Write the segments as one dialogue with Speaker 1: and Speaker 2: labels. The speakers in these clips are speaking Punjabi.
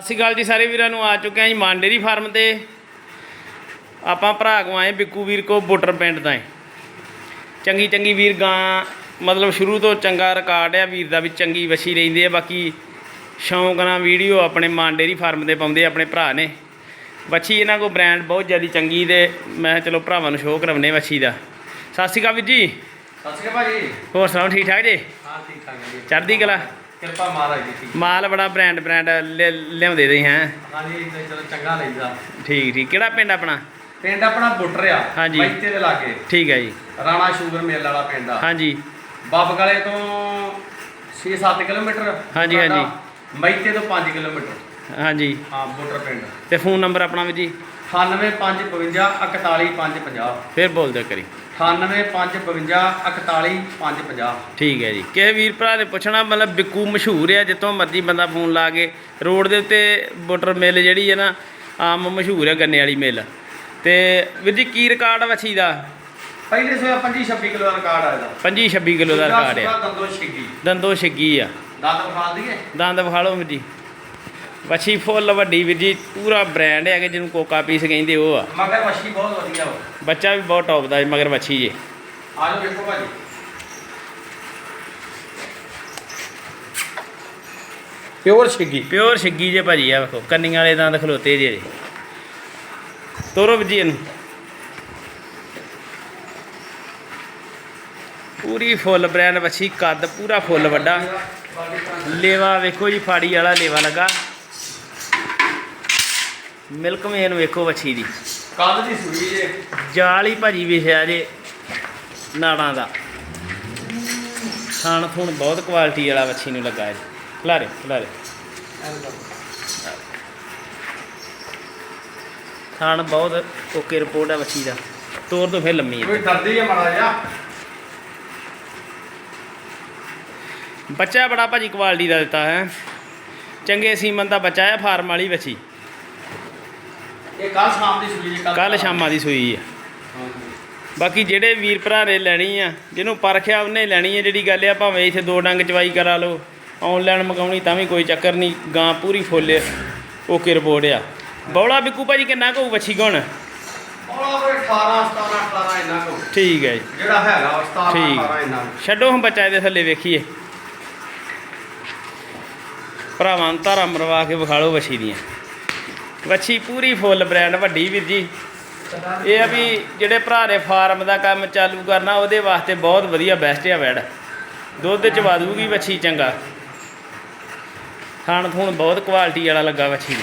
Speaker 1: ਸਤਿ ਸ਼੍ਰੀ ਅਕਾਲ ਜੀ ਸਾਰੇ ਵੀਰਾਂ ਨੂੰ ਆ ਚੁੱਕੇ ਹਾਂ ਜੀ ਮਾਨ ਡੇਰੀ ਫਾਰਮ ਤੇ। ਆਪਾਂ ਭਰਾ ਕੋ ਆਏ ਬਿੱਕੂ ਵੀਰ ਕੋ ਬੁੱਟਰ ਪਿੰਡ ਦਾ ਚੰਗੀ ਚੰਗੀ ਵੀਰ ਗਾਂ ਮਤਲਬ ਸ਼ੁਰੂ ਤੋਂ ਚੰਗਾ ਰਿਕਾਰਡ ਆ ਵੀਰ ਦਾ ਵੀ ਚੰਗੀ ਵਛੀ ਰਹਿੰਦੀ ਹੈ ਬਾਕੀ ਸ਼ੌਂਕ ਨਾਲ ਵੀਡੀਓ ਆਪਣੇ ਮਾਨ ਡੇਰੀ ਫਾਰਮ ਤੇ ਪਾਉਂਦੇ ਆ ਆਪਣੇ ਭਰਾ ਨੇ। ਵੱਛੀ ਇਹਨਾਂ ਕੋ ਬ੍ਰਾਂਡ ਬਹੁਤ ਜ਼ਿਆਦਾ ਚੰਗੀ ਤੇ ਮੈਂ ਚਲੋ ਭਰਾਵਾਂ ਨੂੰ ਸ਼ੋਅ ਕਰਾਉਣੇ ਵੱਛੀ ਦਾ। ਸਤਿ ਸ਼੍ਰੀ ਅਕਾਲ ਵੀਰ ਜੀ।
Speaker 2: ਸਤਿ ਸ਼੍ਰੀ ਅਕਾਲ ਭਾਜੀ।
Speaker 1: ਹੋਰ ਸੁਣਾਓ ਠੀਕ ਠਾਕ ਜੀ?
Speaker 2: ਹਾਂ ਠੀਕ ਠਾਕ ਜੀ।
Speaker 1: ਚੜ੍ਹਦੀ ਕਲਾ?
Speaker 2: ਕਿਰਪਾ ਮਹਾਰਾਜ ਜੀ ਠੀਕ
Speaker 1: ਮਾਲ ਬੜਾ ਬ੍ਰਾਂਡ ਬ੍ਰਾਂਡ ਲਿਆਉਂਦੇ ਦੇ ਹੈ?
Speaker 2: ਹਾਂਜੀ ਤੇ ਚਲੋ ਚੰਗਾ ਲਈਦਾ।
Speaker 1: ਠੀਕ ਠੀਕ। ਕਿਹੜਾ ਪਿੰਡ ਆਪਣਾ?
Speaker 2: ਪਿੰਡ ਆਪਣਾ ਬੁੱਟਰ ਆ
Speaker 1: ਹਾਂਜੀ।
Speaker 2: ਮੈਤੇ ਦੇ ਲਾਗੇ।
Speaker 1: ਠੀਕ ਹੈ ਜੀ।
Speaker 2: ਰਾਣਾ ਸ਼ੂਗਰ ਮਿਲ ਵਾਲਾ ਪਿੰਡ ਆ।
Speaker 1: ਹਾਂਜੀ।
Speaker 2: ਬੱਬ ਗਲੇ ਤੋਂ 6-7 ਕਿਲੋਮੀਟਰ।
Speaker 1: ਹਾਂਜੀ, ਹਾਂਜੀ।
Speaker 2: ਮੈਤੇ ਤੋਂ 5 ਕਿਲੋਮੀਟਰ।
Speaker 1: ਹਾਂਜੀ।
Speaker 2: ਹਾਂ ਬੁੱਟਰ ਪਿੰਡ।
Speaker 1: ਤੇ ਫੋਨ ਨੰਬਰ ਆਪਣਾ ਵੀ ਜੀ?
Speaker 2: 98552 41550
Speaker 1: ਫਿਰ ਬੋਲ ਦਿਓ ਕਰੀ।
Speaker 2: 98552 41550
Speaker 1: ਠੀਕ ਹੈ ਜੀ। ਕਿਸੇ ਵੀਰ ਭਰਾ ਨੇ ਪੁੱਛਣਾ ਮਤਲਬ ਬਿੱਕੂ ਮਸ਼ਹੂਰ ਹੈ ਜਿੱਥੋਂ ਮਰਜ਼ੀ ਬੰਦਾ ਫੋਨ ਲਾ ਕੇ ਰੋਡ ਦੇ ਉੱਤੇ ਬੁੱਟਰ ਮਿਲ ਜਿਹੜੀ ਹੈ ਨਾ ਆਮ ਮਸ਼ਹੂਰ ਹੈ ਗੰਨੇ ਵਾਲੀ ਮਿਲ। ਤੇ ਵੀਰ ਜੀ ਕੀ ਰਿਕਾਰਡ ਵਛੀ ਦਾ?
Speaker 2: ਪਹਿਲੇ ਸੋਇਆ 25 26 ਕਿਲੋ ਦਾ ਰਿਕਾਰਡ ਆਇਆ
Speaker 1: 25 26 ਕਿਲੋ ਦਾ ਰਿਕਾਰਡ ਆ।
Speaker 2: ਦੰਦੋ ਛਿੱਗੀ।
Speaker 1: ਦੰਦੋ ਛਿੱਗੀ ਆ।
Speaker 2: ਦੰਦ ਵਿਖਾ ਦਈਏ।
Speaker 1: ਦੰਦ ਵਿਖਾ ਲਓ ਵੀਰ ਜੀ। ਵਛੀ ਫੁੱਲ ਵੱਡੀ ਵੀਰ ਜੀ ਪੂਰਾ ਬ੍ਰਾਂਡ ਹੈ ਕਿ ਜਿਹਨੂੰ ਕੋਕਾ ਪੀਸ ਕਹਿੰਦੇ ਉਹ ਆ।
Speaker 2: ਮਗਰ ਮੱਛੀ ਬਹੁਤ ਵਧੀਆ ਵਾ
Speaker 1: ਬੱਚਾ ਵੀ ਬਹੁਤ ਟੌਪ ਦਾ ਜੀ, ਮਗਰ ਵਛੀ ਜੇ।
Speaker 2: ਆ ਜਾਓ ਵੇਖੋ ਭਾਜੀ। ਪਿਓਰ ਛਿੱਗੀ
Speaker 1: ਪਿਓਰ ਛਿੱਗੀ ਜੇ ਭਾਜੀ ਆ ਵੇਖੋ ਕੰਨੀਆਂ ਵਾਲੇ ਦੰਦ ਖਲੋਤੇ ਜੇ ਤੋਰੋ ਵੀਰ ਜੀ ਇਹਨੂੰ। ਪੂਰੀ ਫੁੱਲ ਬ੍ਰਾਂਡ ਵੱਛੀ ਕੱਦ ਪੂਰਾ ਫੁੱਲ ਵੱਡਾ। ਲੇਵਾ ਵੇਖੋ ਜੀ ਫਾੜੀ ਵਾਲਾ ਲੇਵਾ ਲੱਗਾ। ਮਿਲਕ ਮੇਨ ਵੇਖੋ ਵੱਛੀ ਦੀ।
Speaker 2: ਕੱਲ ਦੀ ਸੂਈ ਜੇ।
Speaker 1: ਜਾਲ ਹੀ ਭਾਜੀ ਵਿਛਿਆ ਜੇ ਨਾੜਾਂ ਦਾ। ਥਣ ਥੁਣ ਬਹੁਤ ਕੁਆਲਿਟੀ ਵਾਲਾ ਵੱਛੀ ਨੂੰ ਲੱਗਾ ਜੀ ਖਲਾਰੇ ਖਲਾਰੇ। ਥਣ ਬਹੁਤ ਓਕੇ ਰਿਪੋਰਟ ਹੈ ਵੱਛੀ ਦਾ। ਤੋਰ ਤੋਂ ਫਿਰ ਲੰਮੀ
Speaker 2: ਕੋਈ
Speaker 1: ਹੈ
Speaker 2: ਡਰਦੀ ਹੈ ਮਾੜਾ ਜਿਹਾ।
Speaker 1: ਬੱਚਾ ਬੜਾ ਭਾਜੀ ਕੁਆਲਿਟੀ ਦਾ ਦਿੱਤਾ ਹੈ। ਚੰਗੇ ਸੀਮਨ ਦਾ ਬੱਚਾ ਹੈ ਫਾਰਮ ਵਾਲੀ ਵੱਛੀ।
Speaker 2: ਇਹ ਕੱਲ ਸ਼ਾਮ ਦੀ ਸੂਈ ਜੇ
Speaker 1: ਕੱਲ ਸ਼ਾਮਾਂ ਦੀ ਸੂਈ ਹੈ। ਬਾਕੀ ਜਿਹੜੇ ਵੀਰ ਭਰਾ ਨੇ ਲੈਣੀ ਆ ਜਿਹਨੂੰ ਪਰਖਿਆ ਉਹਨੇ ਲੈਣੀ ਹੈ ਜਿਹੜੀ ਗੱਲ ਆ ਭਾਵੇਂ ਇੱਥੇ ਦੋ ਡੰਗ ਚਵਾਈ ਕਰਾ ਲਓ ਆਨਲਾਈਨ ਮੰਗਾਉਣੀ ਤਾਂ ਵੀ ਕੋਈ ਚੱਕਰ ਨਹੀਂ ਗਾਂ ਪੂਰੀ ਫੁੱਲ ਓਕੇ ਰਿਪੋਰਟ ਆ। ਬੌਲਾ ਬਿੱਕੂ ਭਾਜੀ ਕਿੰਨਾ ਕੁ ਵੱਛੀ ਗੁਣ
Speaker 2: ਉਹ ਕੋਈ 18 17 18 ਇੰਨਾ ਕੋ।
Speaker 1: ਠੀਕ ਹੈ ਜੀ।
Speaker 2: ਜਿਹੜਾ ਹੈਗਾ ਉਹ 17
Speaker 1: ਠੀਕ।
Speaker 2: 18 ਇੰਨਾ।
Speaker 1: ਛੱਡੋ ਹੁਣ ਬੱਚਾ ਇਹਦੇ ਥੱਲੇ ਵੇਖੀਏ। ਭਰਾਵਾਂ ਧਾਰਾ ਮਰਵਾ ਕੇ ਵਿਖਾ ਲਓ ਵੱਛੀ ਦੀਆਂ। ਵੱਛੀ ਪੂਰੀ ਫੁੱਲ ਬ੍ਰਾਂਡ, ਵੱਡੀ ਵੀਰ ਜੀ। ਇਹ ਆ ਵੀ ਜਿਹੜੇ ਭਰਾ ਨੇ ਫਾਰਮ ਦਾ ਕੰਮ ਚਾਲੂ ਕਰਨਾ, ਉਹਦੇ ਵਾਸਤੇ ਬਹੁਤ ਵਧੀਆ ਬੈਸਟ ਆ ਵੈੜ ਦੁੱਧ ਚ ਵਾਦੂਗੀ ਵੱਛੀ ਚੰਗਾ। ਖਾਣ ਥੂਣ ਬਹੁਤ ਕੁਆਲਿਟੀ ਵਾਲਾ ਲੱਗਾ ਵੱਛੀ। ਨੂੰ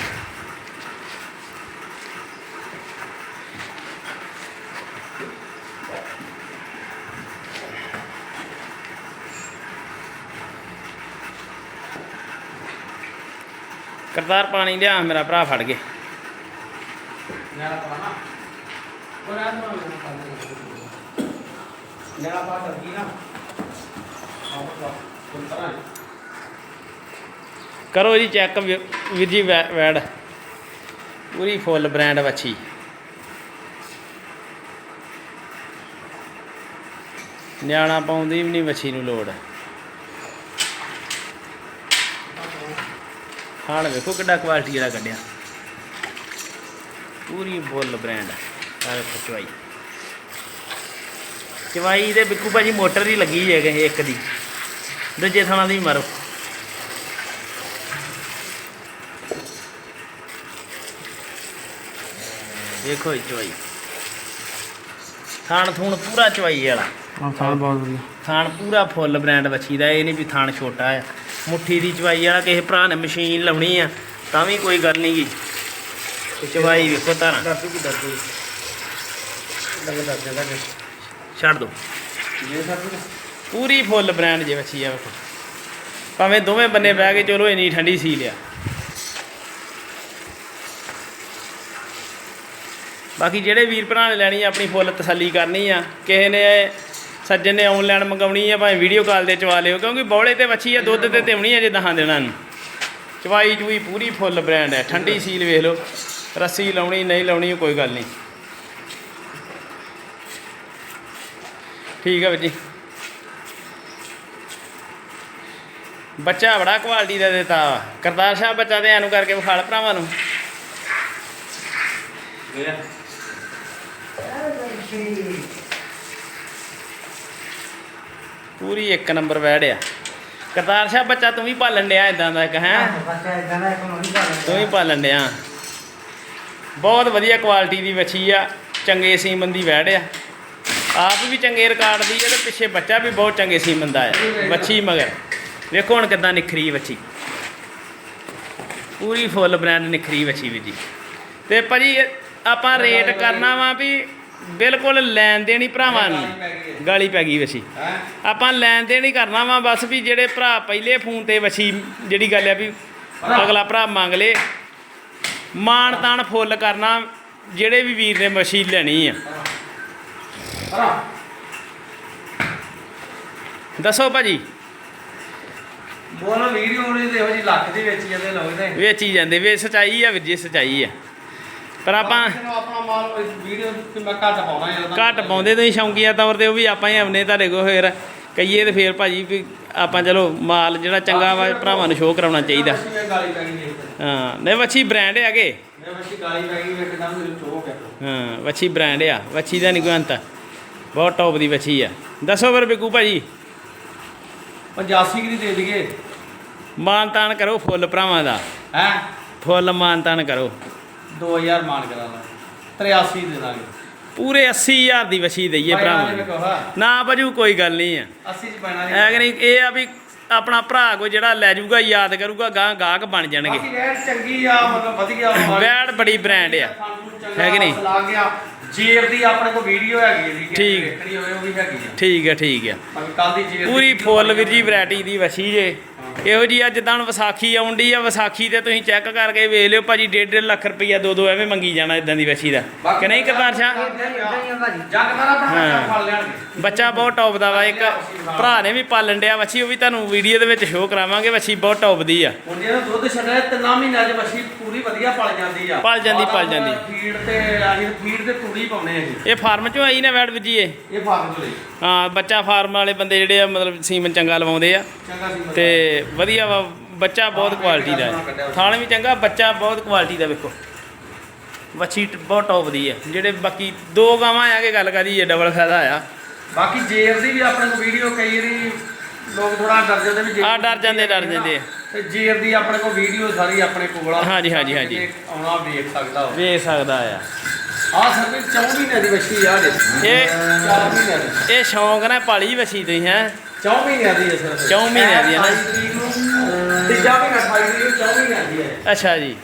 Speaker 1: ਕਰਤਾਰ ਪਾਣੀ ਲਿਆ, ਮੇਰਾ ਭਰਾ ਫੜ ਕੇ
Speaker 2: ਹੈ।
Speaker 1: ਕਰੋ ਜੀ ਚੈੱਕ ਵੀਰ ਜੀ ਵੈੜ। ਪੂਰੀ ਫੁੱਲ ਬ੍ਰਾਂਡ ਵੱਛੀ। ਨਿਆਣਾ ਪਾਉਂਦੀ ਵੀ ਨਹੀਂ ਵੱਛੀ ਨੂੰ ਲੋੜ। ਖਾਣ ਵੇਖੋ ਕਿੱਡਾ ਕੁਆਲਿਟੀ ਵਾਲਾ ਕੱਢਿਆ। ਪੂਰੀ ਫੁੱਲ ਬ੍ਰਾਂਡ ਆ। ਵੇਖੋ ਚਵਾਈ। ਚਵਾਈ ਦੇ ਬਿੱਕੂ ਭਾਜੀ ਮੋਟਰ ਦੀ ਲੱਗੀ ਹੈਗੇ ਇੱਕ ਦੀ। ਦੂਜੇ ਥਾਣਾ ਦੀ ਮਾਰੋ। ਦੇਖੋ ਚਵਾਈ। ਥਾਣ ਥੂਣ ਪੂਰਾ ਚਵਾਈ ਵਾਲਾ।
Speaker 2: ਹਾਂ ਸਾਲ ਬਹੁਤ ਵਧੀਆ।
Speaker 1: ਥਾਣ ਪੂਰਾ ਫੁੱਲ ਬ੍ਰਾਂਡ ਵੱਛੀ ਦਾ ਇਹ ਨਹੀਂ ਵੀ ਥਾਣ ਛੋਟਾ ਆ। ਮੁੱਠੀ ਦੀ ਚਵਾਈ ਵਾਲਾ ਕਿਸੇ ਭਰਾ ਨੇ ਮਸ਼ੀਨ ਲਾਉਣੀ ਆ ਤਾਂ ਵੀ ਕੋਈ ਗੱਲ ਨਹੀਂ ਗੀ। ਚਵਾਈ ਵੇਖੋ ਧਾਰਾਂ।
Speaker 2: ਦਰਦ ਕੀ ਦਰਦ ਲੱਗ ਦਰਦ ਜਾਂਦਾ ਕਿ
Speaker 1: ਛੱਡ ਦੋ।
Speaker 2: ਜੇ ਸਰ
Speaker 1: ਪੂਰੀ ਫੁੱਲ ਬ੍ਰਾਂਡ ਜੇ ਵੱਛੀ ਆ ਵੇਖੋ। ਭਾਵੇਂ ਦੋਵੇਂ ਬੰਨੇ ਬਹਿ ਕੇ ਚਲੋ ਇੰਨੀ ਠੰਡੀ ਸੀ ਲਿਆ ਬਾਕੀ ਜਿਹੜੇ ਵੀਰ ਭਰਾ ਨੇ ਲੈਣੀ ਆ ਆਪਣੀ ਫੁੱਲ ਤਸੱਲੀ ਕਰਨੀ ਆ ਕਿਸੇ ਨੇ ਸੱਜਣ ਨੇ ਆਨਲਾਈਨ ਮੰਗਾਉਣੀ ਆ ਭਾਵੇਂ ਵੀਡੀਓ ਕਾਲ ਤੇ ਚਵਾ ਲਿਓ ਕਿਉਂਕਿ ਬੌਲੇ ਤੇ ਵੱਛੀ ਆ ਦੁੱਧ ਤੇ ਤਿਵਣੀ ਆ ਜੇ ਦਹਾਂ ਦੇਣਾ ਨੂੰ। ਚਵਾਈ ਚੂਈ ਪੂਰੀ ਫੁੱਲ ਬ੍ਰਾਂਡ ਹੈ ਠੰਡੀ ਸੀਲ ਵੇਖ ਲਓ। ਰੱਸੀ ਲਾਉਣੀ ਨਹੀਂ ਲਾਉਣੀ ਕੋਈ ਗੱਲ ਨਹੀਂ। ਠੀਕ ਆ ਵੀਰ ਜੀ। ਬੱਚਾ ਬੜਾ ਕੁਆਲਿਟੀ ਦਾ ਦਿੱਤਾ। ਵਾ। ਕਰਤਾਰ ਸਾਹਿਬ ਬੱਚਾ ਤੇ ਐਨੂੰ ਕਰਕੇ ਵਿਖਾਲ ਭਰਾਵਾਂ ਨੂੰ। ਪੂਰੀ ਇੱਕ ਨੰਬਰ ਵੈੜ ਆ। ਕਰਤਾਰ ਸਾਹਿਬ ਬੱਚਾ ਤੂੰ ਵੀ ਪਾਲਣ ਡਿਆ ਇਦਾਂ ਦਾ ਇੱਕ ਹੈ?
Speaker 3: ਬੱਚਾ ਇਦਾਂ ਦਾ ਇੱਕ ਨੂੰ ਨਹੀਂ ਕਰਦਾ
Speaker 1: ਤੂੰ ਵੀ ਪਾਲਣ ਡਿਆ। ਬਹੁਤ ਵਧੀਆ ਕੁਆਲਿਟੀ ਦੀ ਵੱਛੀ ਆ ਚੰਗੇ ਸੀਮਨ ਦੀ ਵੈੜ ਆ। ਆਪ ਵੀ ਚੰਗੇ ਰਿਕਾਰਡ ਦੀ ਆ ਤੇ ਪਿੱਛੇ ਬੱਚਾ ਵੀ ਬਹੁਤ ਚੰਗੇ ਸੀਮਨ ਦਾ ਆ ਵੱਛੀ ਮਗਰ। ਵੇਖੋ ਹੁਣ ਕਿਦਾਂ ਨਿਖਰੀ ਵੱਛੀ ਪੂਰੀ ਫੁੱਲ ਬ੍ਰਾਂਡ ਨਿਖਰੀ ਵੱਛੀ ਵੀ ਜੀ। ਤੇ ਭਾਜੀ ਆਪਾਂ ਰੇਟ ਕਰਨਾ ਵਾ ਵੀ ਬਿਲਕੁਲ ਲੈਣ ਦੇਣੀ ਭਰਾਵਾਂ ਨੂੰ। ਗਾਲੀ ਪੈ ਗਈ ਵੱਛੀ
Speaker 2: ਹੈ?
Speaker 1: ਆਪਾਂ ਲੈਣ ਦੇਣ ਕਰਨਾ ਵਾ ਬਸ ਵੀ ਜਿਹੜੇ ਭਰਾ ਪਹਿਲੇ ਫੋਨ ਤੇ ਵਛੀ ਜਿਹੜੀ ਗੱਲ ਆ ਵੀ ਅਗਲਾ ਭਰਾ ਮੰਗ ਲੇ। ਮਾਣ ਤਾਣ ਫੁੱਲ ਕਰਨਾ ਜਿਹੜੇ ਵੀ ਵੀਰ ਨੇ ਵਛੀ ਲੈਣੀ ਆ। ਦੱਸੋ ਭਾਜੀ।
Speaker 2: ਬੋਲੋ ਵੀਡੀਓ ਉਹਨੇ ਤੇ ਇਹੋ ਜੀ ਲੱਖ ਦੀ ਵੇਚੀ ਜਾਂਦੇ ਲੋਕ ਤੇ।
Speaker 1: ਵੇਚੀ ਜਾਂਦੇ ਵੇ ਸਚਾਈ ਆ ਵੀਰ ਜੀ ਸਚਾਈ ਆ। ਪਰ ਆਪਾਂ
Speaker 2: ਆਪਣਾ ਮਾਲ ਵੀਡੀਓ ਤੇ ਮੈਂ ਘੱਟ ਪਾਉਣਾ ਯਾਰ।
Speaker 1: ਘੱਟ ਪਾਉਂਦੇ ਤੁਸੀਂ ਸ਼ੌਂਕੀਆ ਤੌਰ ਤੇ ਉਹ ਵੀ ਆਪਾਂ ਹੀ ਆਉਨੇ ਤੁਹਾਡੇ ਕੋਲ ਫੇਰ ਕਹੀਏ ਤੇ ਫੇਰ ਭਾਜੀ ਵੀ ਆਪਾਂ ਚਲੋ ਮਾਲ ਜਿਹੜਾ ਚੰਗਾ ਵਾ ਭਰਾਵਾਂ ਨੂੰ ਸ਼ੋਅ ਕਰਾਉਣਾ ਚਾਹੀਦਾ। ਹਾਂ ਨਹੀਂ ਵੱਛੀ ਬ੍ਰਾਂਡ ਹੈਗੇ
Speaker 2: ਹੈ
Speaker 1: ਹਾਂ ਵੱਛੀ ਬ੍ਰਾਂਡ ਆ। ਵੱਛੀ ਦਾ ਨਹੀਂ ਕੋਈ ਅੰਤ। ਬਹੁਤ ਟੌਪ ਦੀ ਵੱਛੀ ਆ। ਦੱਸੋ ਫਿਰ ਬਿੱਕੂ ਭਾਜੀ।
Speaker 2: 85 ਦੀ ਦੇ ਦਈਏ।
Speaker 1: ਮਾਨ ਤਾਨ ਕਰੋ ਫੁੱਲ ਭਰਾਵਾਂ ਦਾ।
Speaker 2: ਹੈ?
Speaker 1: ਫੁੱਲ ਮਾਨ ਤਾਨ ਕਰੋ
Speaker 2: 2000 ਮਾਨ ਕਰਾ ਲਾ 83 ਦੇ ਦਾਂਗੇ।
Speaker 1: ਪੂਰੇ 80000 ਦੀ ਵੱਛੀ ਦਈਏ ਭਰਾਵਾਂ ਨੂੰ ਭਾਜੂ ਕੋਈ ਗੱਲ ਨਹੀਂ ਆ।
Speaker 2: 80 ਚ ਪੈਣਾ
Speaker 1: ਐ ਕਿ ਨਹੀਂ ਇਹ ਆ ਵੀ ਆਪਣਾ ਭਰਾ ਕੋ ਜਿਹੜਾ ਲੈ ਜਾਊਗਾ ਯਾਦ ਕਰੂਗਾ ਗਾਂ ਗਾਹਕ ਬਣ ਜਾਣਗੇ।
Speaker 2: ਬਾਕੀ ਰੈਡ ਚੰਗੀ ਆ ਮਤਲਬ ਵਧੀਆ ਵਾ।
Speaker 1: ਵੈੜ ਬੜੀ ਬ੍ਰਾਂਡ ਆ। ਹੈ ਕਿ ਨਹੀਂ?
Speaker 2: ਜੇਰ ਦੀ ਆਪਣੇ ਕੋਲ ਵੀਡੀਓ ਹੈਗੀ ਹੈ ਜੀ
Speaker 1: ਠੀਕ।
Speaker 2: ਨੇ ਦੇਖਣੀ ਹੋਵੇ ਉਹ ਵੀ ਹੈਗੀ ਆ।
Speaker 1: ਠੀਕ ਆ ਠੀਕ ਆ
Speaker 2: ਬਾਕੀ ਕੱਲ ਦੀ ਜੇਰ
Speaker 1: ਪੂਰੀ ਫੁੱਲ ਵੀਰ ਜੀ ਵੈਰਾਈਟੀ ਦੀ ਵਛੀ ਜੇ। ਇਹੋ ਜੀ ਅੱਜ ਤਾਂ ਹੁਣ ਵਿਸਾਖੀ ਆਉਂਦੀ ਆ ਵਿਸਾਖੀ ਤੇ ਤੁਸੀਂ ਚੈੱਕ ਕਰਕੇ ਵੇਖ ਲਿਓ ਭਾਜੀ 1.5 ਲੱਖ ਰੁਪਈਆ ਦੋ ਦੋ ਐਵੇਂ ਮੰਗੀ ਜਾਣਾ ਇਦਾਂ ਦੀ ਵਛੀ ਦਾ। ਕਿ ਨਹੀਂ ਕਰਤਾਰ ਸ਼ਾਹ?
Speaker 3: ਹੀ ਹੀ ਆ।
Speaker 2: ਨਾ
Speaker 1: ਹਾਂ। ਬੱਚਾ ਬਹੁਤ ਟੌਪ ਦਾ ਵਾ ਇੱਕ ਭਰਾ ਨੇ ਵੀ ਪਾਲਣ ਡਿਆ ਵੱਛੀ ਉਹ ਵੀ ਤੁਹਾਨੂੰ ਵੀਡੀਓ ਦੇ ਵਿੱਚ ਸ਼ੋਅ ਕਰਾਵਾਂਗੇ ਵੱਛੀ ਬਹੁਤ ਟੌਪ ਦੀ ਆ।
Speaker 2: ਹੁਣ ਜਿਹੜਾ ਦੁੱਧ ਛੱਡਿਆ ਤਿੰਨਾਂ ਮਹੀਨਿਆਂ 'ਚ ਮੱਛੀ ਪੂਰੀ ਵਧੀਆ ਪਲ ਜਾਂਦੀ ਆ।
Speaker 1: ਪਲ ਜਾਂਦੀ, ਪਲ ਜਾਂਦੀ।
Speaker 2: ਫੀਡ ਤੇ ਅਸੀਂ ਫੀਡ ਤੇ ਤੂੜੀ ਪਾਉਣੇ ਆ
Speaker 1: ਇਹ। ਫਾਰਮ ਚੋਂ ਆਈ ਨਾ ਵੈੜ ਵੀਰ ਜੀ ਇਹ?
Speaker 2: ਇਹ ਫਾਰਮ ਤੋਂ ਲਈ
Speaker 1: ਹਾਂ ਬੱਚਾ ਫਾਰਮ ਵਾਲੇ ਬੰਦੇ ਜਿਹੜੇ ਆ ਮਤਲਬ ਸੀਮਨ ਚੰਗਾ ਲਵਾਉਂਦੇ ਆ।
Speaker 2: ਚੰਗਾ ਸੀ ਮਤਲਬ।
Speaker 1: ਤੇ ਵਧੀਆ ਵਾ ਬੱਚਾ ਬਹੁਤ ਕੁਆਲਿਟੀ ਦਾ ਹੈ। ਥਾਣ ਵੀ ਚੰਗਾ ਬੱਚਾ ਬਹੁਤ ਕੁਆਲਿਟੀ ਦਾ ਵੇਖੋ। ਵੱਛੀ ਟ- ਬਹੁਤ ਟੌਪ ਦੀ ਆ। ਜਿਹੜੇ ਬਾਕੀ ਦੋ ਗਾਵਾਂ ਆ ਕੇ ਗੱਲ ਕਰੀ ਇਹ ਡਬਲ ਫਾਇਦਾ ਆ।
Speaker 2: ਬਾਕੀ ਜੇਰ ਦੀ ਵੀ ਆਪਣੇ ਕੋਲ ਵੀਡੀਓ ਕਈ ਵਾਰੀ ਲੋਕ ਥੋੜਾ ਡਰ ਜਾਂਦੇ ਵੀ ਜੇਰ
Speaker 1: ਆ ਡਰ ਜਾਂਦੇ ਡਰ ਜਾਂਦੇ ਆ।
Speaker 2: ਤੇ ਜੇਰ ਦੀ ਆਪਣੇ ਕੋਲ ਵੀਡੀਓ ਸਾਰੀ ਆਪਣੇ ਕੋਲ ਆ।
Speaker 1: ਹਾਂਜੀ, ਹਾਂਜੀ, ਹਾਂਜੀ।
Speaker 2: ਜਿਹਨੇ ਆਉਣਾ ਵੇਖ ਸਕਦਾ ਹੋਵੇ।
Speaker 1: ਵੇਖ ਸਕਦਾ ਆ।
Speaker 2: ਆ ਸਰ ਵੀ 4 ਮਹੀਨੇ ਦੀ ਬੱਚੀ ਆ ਦੇ
Speaker 1: ਇਹ
Speaker 2: 4 ਮਹੀਨਿਆਂ ਦੀ।
Speaker 1: ਇਹ ਸ਼ੌਂਕ ਨਾਲ ਪਾਲੀ ਵੱਛੀ ਤੁਸੀਂ ਹੈ।
Speaker 2: 4 ਮਹੀਨਿਆਂ ਦੀ ਹੈ ਸਰ।
Speaker 1: ਚੌਂ ਮਹੀਨਿਆਂ ਦੀ ਹੈ ਨਾ?
Speaker 2: 28 ਤਰੀਕ ਨੂੰ ਤੀਜਾ ਮਹੀਨਾ 28 ਤਰੀਕ ਨੂੰ 4 ਮਹੀਨਿਆਂ ਦੀ ਹੈ
Speaker 1: ਅੱਛਾ ਜੀ।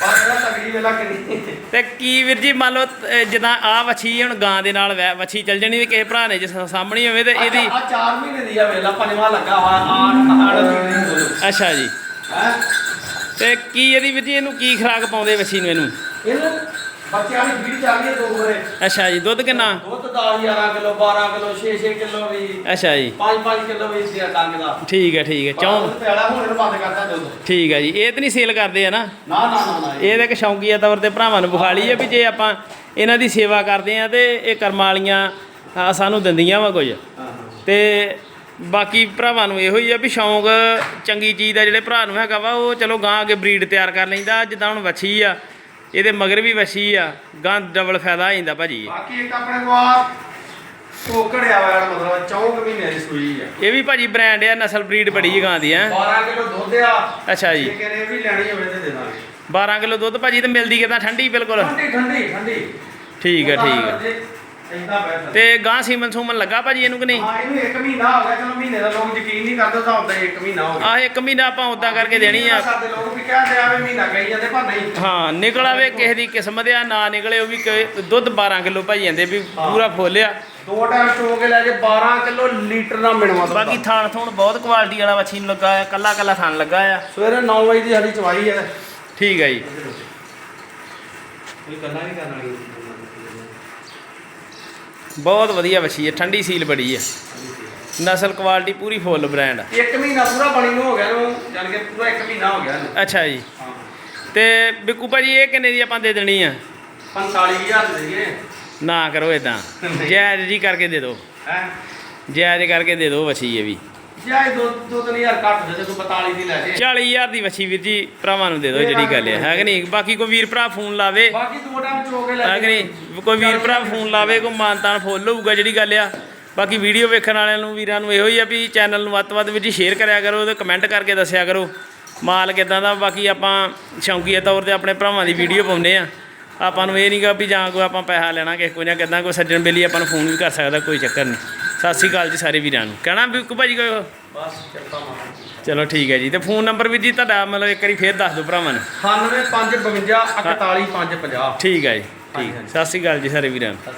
Speaker 2: ਪਰ ਇਹਦਾ ਤਗੜੀ ਵੇਲਾ ਕਿੰਨੀ
Speaker 1: ਤੇ ਕੀ ਵੀਰ ਜੀ ਮੰਨ ਲਓ ਅਹ ਜਿੱਦਾਂ ਆ ਵੱਛੀ ਹੁਣ ਗਾਂ ਦੇ ਨਾਲ ਵੈ- ਵੱਛੀ ਚੱਲ ਜਣੀ ਤੇ ਕਿਸੇ ਭਰਾ ਨੇ ਜੇ ਸਾ- ਸਾਹਮਣੀ ਹੋਵੇ ਤੇ ਇਹਦੀ
Speaker 2: ਆ 4 ਮਹੀਨੇ ਦੀ ਆ ਵੇਲਾ ਪੰਜਵਾਂ ਲੱਗਾ ਵਾ ਆ ਆੜ ਦੀ
Speaker 1: ਅੱਛਾ ਜੀ।
Speaker 2: ਹੈ?
Speaker 1: ਤੇ ਕੀ ਇਹਦੀ ਵੀਰ ਜੀ ਇਹਨੂੰ ਕੀ ਖਰਾਕ ਪਾਉਂਦੇ ਵੱਛੀ ਨੂੰ ਇਹਨੂੰ?
Speaker 2: ਇਹਨੂੰ ਬੱਚਿਆਂ ਦੀ ਫੀਡ ਚੱਲਦੀ ਹੈ ਦੋ ਬਰੇ
Speaker 1: ਅੱਛਾ ਜੀ ਦੁੱਧ ਕਿੰਨਾ?
Speaker 2: ਦੁੱਧ 10 11 ਕਿਲੋ 12 ਕਿਲੋ 6 6 ਕਿਲੋ ਵੀ।
Speaker 1: ਅੱਛਾ ਜੀ।
Speaker 2: 5 5 ਕਿਲੋ ਵੀ ਸੀ ਟੰਗ ਦਾ।
Speaker 1: ਠੀਕ ਹੈ ਠੀਕ ਹੈ। ਚੌਂ
Speaker 2: ਦੁੱਧ ਪਿਆਲਾ ਹੁਣ ਇਹਨੂੰ ਬੰਦ ਕਰਤਾ ਦੁੱਧ।
Speaker 1: ਠੀਕ ਹੈ ਜੀ। ਇਹ ਤਾਂ ਨਹੀਂ ਸੇਲ ਕਰਦੇ ਆ ਨਾ?
Speaker 2: ਨਾ ਨਾ
Speaker 1: ਇਹ ਤਾਂ ਇੱਕ ਸ਼ੌਂਕੀਆ ਤੌਰ ਤੇ ਭਰਾਵਾਂ ਨੂੰ ਵਿਖਾ ਲਈ ਹੈ ਵੀ ਜੇ ਆਪਾਂ ਇਹਨਾਂ ਦੀ ਸੇਵਾ ਕਰਦੇ ਆ ਤੇ ਇਹ ਕਰਮ ਵਾਲੀਆਂ ਆ, ਸਾਨੂੰ ਦਿੰਦੀਆਂ ਵਾ ਕੁਝ। ਤੇ ਬਾਕੀ ਭਰਾਵਾਂ ਨੂੰ ਇਹੋ ਹੀ ਆ ਵੀ ਸ਼ੌਂਕ ਚੰਗੀ ਚੀਜ਼ ਦਾ ਜਿਹੜੇ ਭਰਾ ਨੂੰ ਹੈਗਾ ਵਾ ਉਹ ਚਲੋ ਗਾਂ ਅੱਗੇ ਬਰੀਡ ਤਿਆਰ ਕਰ ਲੈਂਦਾ ਜਿੱਦਾਂ ਹੁਣ ਵੱਛੀ ਆ। ਇਹਦੇ ਮਗਰ ਵੀ ਵੱਛੀ ਆ ਗਾਂ ਡਬਲ ਫਾਇਦਾ ਹੋ ਜਾਂਦਾ ਭਾਜੀ।
Speaker 2: ਬਾਕੀ ਇੱਕ ਆਪਣੇ ਕੋ ਆ ਟੋਕੜਿਆ ਵਾ ਜਿਹੜਾ ਮਤਲਬ 4 ਮਹੀਨੇ ਦੀ ਸੂਈ ਆ।
Speaker 1: ਇਹ ਵੀ ਭਾਜੀ ਬ੍ਰਾਂਡ ਆ ਨਸਲ ਬਰੀਡ ਬੜੀ ਹੈ ਗਾਂ ਦੀ ਆ
Speaker 2: 12 ਕਿਲੋ ਦੁੱਧ ਆ।
Speaker 1: ਅੱਛਾ ਜੀ।
Speaker 2: ਜੇ ਕਹਿੰਦੇ ਵੀ ਲੈਣੀ ਹੋਵੇ ਤੇ ਦੇ ਦਾਂਗੇ।
Speaker 1: 12 ਕਿਲੋ ਦੁੱਧ ਭਾਜੀ ਤੇ ਮਿਲਦੀ ਕਿਦਾਂ? ਠੰਡੀ ਬਿਲਕੁਲ।
Speaker 2: ਠੰਡੀ ਠੰਡੀ ਠੰਡੀ।
Speaker 1: ਠੀਕ ਹੈ ਠੀਕ ਹੈ
Speaker 2: ਇੰਦਾ ਬੈਠਾ
Speaker 1: ਤੇ ਗਾਂ ਸੀਮਨ ਸੂਮਨ ਲੱਗਾ ਭਾਜੀ ਇਹਨੂੰ ਕਿ ਨਹੀਂ?
Speaker 2: ਹਾਂ ਇਹਨੂੰ 1 ਮਹੀਨਾ ਹੋ ਗਿਆ ਚਲੋ ਮਹੀਨੇ ਦਾ ਲੋਕ ਯਕੀਨ ਨਹੀਂ ਕਰਦੇ ਤਾਂ ਹੁੰਦਾ 1 ਮਹੀਨਾ ਹੋ ਗਿਆ।
Speaker 1: ਆਹ ਇੱਕ ਮਹੀਨਾ ਆਪਾਂ ਉਦਾਂ ਕਰਕੇ ਦੇਣੀ ਆ।
Speaker 2: ਸਾਡੇ ਲੋਕ ਵੀ ਕਹਿੰਦੇ ਆ ਵੀ ਮਹੀਨਾ ਕਹੀ ਜਾਂਦੇ ਪਰ ਨਹੀਂ।
Speaker 1: ਹਾਂ ਨਿਕਲ ਆਵੇ ਕਿਸੇ ਦੀ ਕਿਸਮਤ ਆ ਨਾ ਨਿਕਲੇ ਉਹ ਵੀ ਕਿ- ਦੁੱਧ 12 ਕਿਲੋ ਭਾਈ ਜਾਂਦੇ ਵੀ ਪੂਰਾ ਫੁੱਲ ਆ।
Speaker 2: ਦੋ ਟਾਈਮ ਕੇ ਲੈ ਕੇ 12 ਕਿਲੋ ਲੀਟਰ ਦਾ ਮਿਣਵਾ
Speaker 1: ਬਾਕੀ ਥਾਣ ਥੂਣ ਬਹੁਤ ਕੁਆਲਿਟੀ ਵਾਲਾ ਮੱਛੀ ਨੂੰ ਲੱਗਾ ਆ ਕੱਲਾ ਕੱਲਾ ਥਾਣ ਲੱਗਾ ਆ।
Speaker 2: ਸਵੇਰੇ 9 ਵਜੇ ਦੀ ਸਾਡੀ ਚਵਾਈ ਹੈ
Speaker 1: ਠੀਕ ਹੈ ਜੀ।
Speaker 2: ਕੋਈ ਗੱਲਾਂ ਨਹੀਂ ਕਰਨ ਵਾਲੀ।
Speaker 1: ਬਹੁਤ ਵਧੀਆ ਮੱਛੀ ਹੈ ਠੰਡੀ ਸੀਲ ਬੜੀ ਹੈ। ਨਸਲ ਕੁਆਲਿਟੀ ਪੂਰੀ ਫੁੱਲ ਬ੍ਰਾਂਡ
Speaker 2: ਇੱਕ ਮਹੀਨਾ ਪੂਰਾ ਬਣੀ ਨੂੰ ਹੋ ਗਿਆ ਨੂੰ ਜਾਨ ਕੇ ਪੂਰਾ ਇੱਕ ਮਹੀਨਾ ਹੋ ਗਿਆ ਇਹਨੂੰ।
Speaker 1: ਅੱਛਾ ਜੀ।
Speaker 2: ਹਾਂ।
Speaker 1: ਤੇ ਬਿੱਕੂ ਭਾਜੀ ਇਹ ਕਿੰਨੇ ਦੀ ਆਪਾਂ ਦੇ ਦੇਣੀ ਆ?
Speaker 2: 45000 ਦੇ ਦਈਏ।
Speaker 1: ਨਾ ਕਰੋ ਇਦਾਂ ਜਾਇਜ਼ ਜੀ ਕਰਕੇ ਦੇ ਦਿਓ।
Speaker 2: ਹੈ?
Speaker 1: ਜਾਇਜ਼ ਕਰਕੇ ਦੇ ਦਿਓ ਮੱਛੀ ਇਹ ਵੀ।
Speaker 2: ਚਾਹੇ ਦੋ ਦੋ ਤਿੰਨ ਹਜ਼ਾਰ ਘੱਟ ਦੇ ਤੇ ਕੋਈ 42 ਦੀ ਲੈ ਜੇ।
Speaker 1: 40000 ਦੀ ਵੱਛੀ ਵੀਰ ਜੀ ਭਰਾਵਾਂ ਨੂੰ ਦੇ ਦਿਓ ਜਿਹੜੀ ਗੱਲ ਹੈ ਹੈ ਕਿ ਨਹੀਂ? ਬਾਕੀ ਕੋਈ ਵੀਰ ਭਰਾ ਫੋਨ ਲਾਵੇ।
Speaker 2: ਬਾਕੀ ਦੋ ਟਾਈਮ ਚੋ ਕੇ ਲੈ
Speaker 1: ਹੈ ਕਿ ਨਹੀਂ? ਕੋਈ ਵੀਰ ਭਰਾ ਫੋਨ ਲਾਵੇ ਕੋਈ ਮਾਨਤਾਨ ਫੁੱਲ ਹੋਊਗਾ ਜਿਹੜੀ ਗੱਲ ਆ। ਬਾਕੀ ਵੀਡੀਓ ਵੇਖਣ ਵਾਲਿਆਂ ਨੂੰ ਵੀਰਾਂ ਨੂੰ ਇਹੋ ਹੀ ਆ ਵੀ ਚੈਨਲ ਨੂੰ ਵੱਧ ਤੋਂ ਵੱਧ ਜੀ ਸ਼ੇਅਰ ਕਰਿਆ ਕਰੋ ਤੇ ਕਮੈਂਟ ਕਰਕੇ ਦੱਸਿਆ ਕਰੋ। ਮਾਲ ਕਿਦਾਂ ਦਾ ਬਾਕੀ ਆਪਾਂ ਸ਼ੌਂਕੀਆ ਤੌਰ ਤੇ ਆਪਣੇ ਭਰਾਵਾਂ ਦੀ ਵੀਡੀਓ ਪਾਉਂਦੇ ਆ। ਆਪਾਂ ਨੂੰ ਇਹ ਨਹੀਂਗਾ ਵੀ ਜਾਂ ਕੋਈ ਆਪਾਂ ਪੈਸਾ ਲੈਣਾ ਕਿਸੇ ਕੋਈ ਨਾ ਕਿਦਾਂ ਕੋਈ ਸੱਜਣ ਬੇਲੀ ਆਪਾਂ ਨੂੰ ਫੋਨ ਵੀ ਕਰ ਸਕਦਾ ਕੋਈ ਚੱਕਰ ਨਹੀਂ। ਸਤਿ ਸ਼੍ਰੀ ਅਕਾਲ ਜੀ ਸਾਰੇ ਵੀਰਾਂ ਨੂੰ। ਕਹਿਣਾ ਵੀ ਭਾਜੀ
Speaker 2: ਬਸ ਮਾਮਾ
Speaker 1: ਚਲੋ ਠੀਕ ਹੈ ਜੀ। ਤੇ ਫੋਨ ਨੰਬਰ ਵੀ ਜੀ ਤੁਹਾਡਾ ਮਤਲਬ ਇੱਕ ਵਾਰੀ ਫੇਰ ਦੱਸ ਦਿਓ ਭਰਾਵਾਂ ਨੂੰ।
Speaker 2: 95 552 41 550
Speaker 1: ਠੀਕ ਹੈ ਜੀ ਠੀਕ
Speaker 2: ਹਾਂਜੀ।
Speaker 1: ਸਤਿ ਸ਼੍ਰੀ ਅਕਾਲ ਜੀ ਸਾਰੇ ਵੀਰਾਂ ਨੂੰ।